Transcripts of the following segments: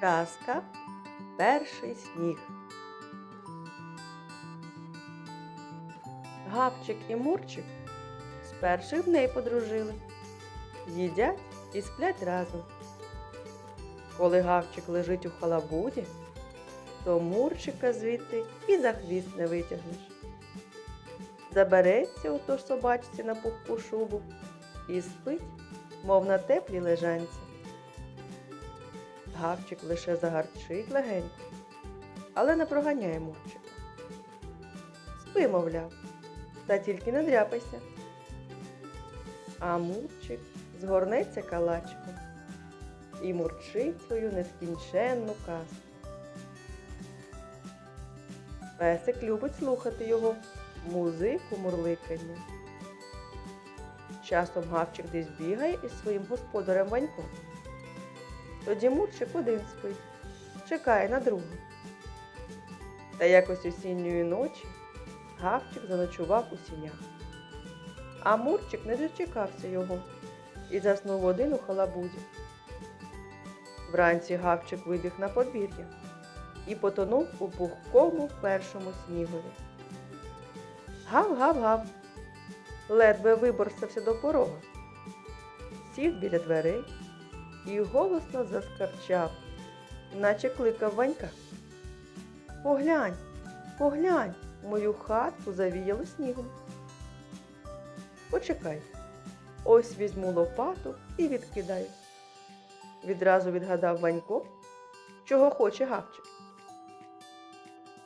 Казка Перший сніг. Гавчик і Мурчик з перших дней подружили. Їдять і сплять разом. Коли гавчик лежить у халабуді, то Мурчика звідти і за хвіст не витягнеш. Забереться у отож собачці на пухку шубу і спить, мов на теплій лежанці. Гавчик лише загарчить легенько, але не проганяє Мурчика. Спи, мовляв, та тільки не дряпайся. А Мурчик згорнеться калачиком і мурчить свою нескінченну казку. Песик любить слухати його музику мурликання. Часом гавчик десь бігає із своїм господарем Ваньком. Тоді Мурчик один спить, чекає на другу. Та якось осінньої ночі Гавчик заночував у сінях. А Мурчик не дочекався його і заснув один у халабуді. Вранці Гавчик вибіг на подвір'я і потонув у пухкому першому снігові. Гав-гав-гав, ледве виборсався до порога, сів біля дверей і голосно заскарчав, наче кликав Ванька. Поглянь, поглянь, мою хатку завіяло снігом. Почекай, ось візьму лопату і відкидаю. Відразу відгадав Ванько, чого хоче гавчик.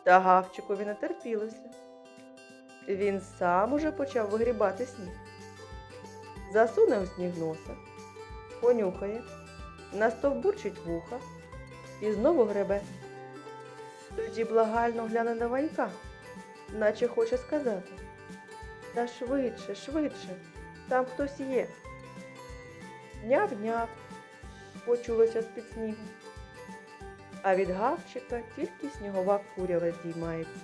Та гавчикові не терпілося. Він сам уже почав вигрібати сніг. Засуне у сніг носа, понюхає, настовбурчить вуха і знову гребе. Тоді благально гляне на Ванька, наче хоче сказати. Та швидше, швидше, там хтось є. Няв-няв, почулося з-під снігу. А від гавчика тільки снігова курява здіймається.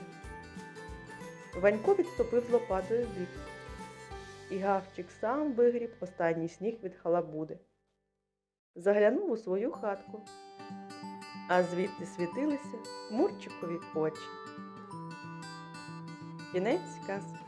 Ванько відступив з лопатою в бік. І гавчик сам вигріб останній сніг від халабуди. Заглянув у свою хатку, а звідти світилися Мурчикові очі. Кінець казки.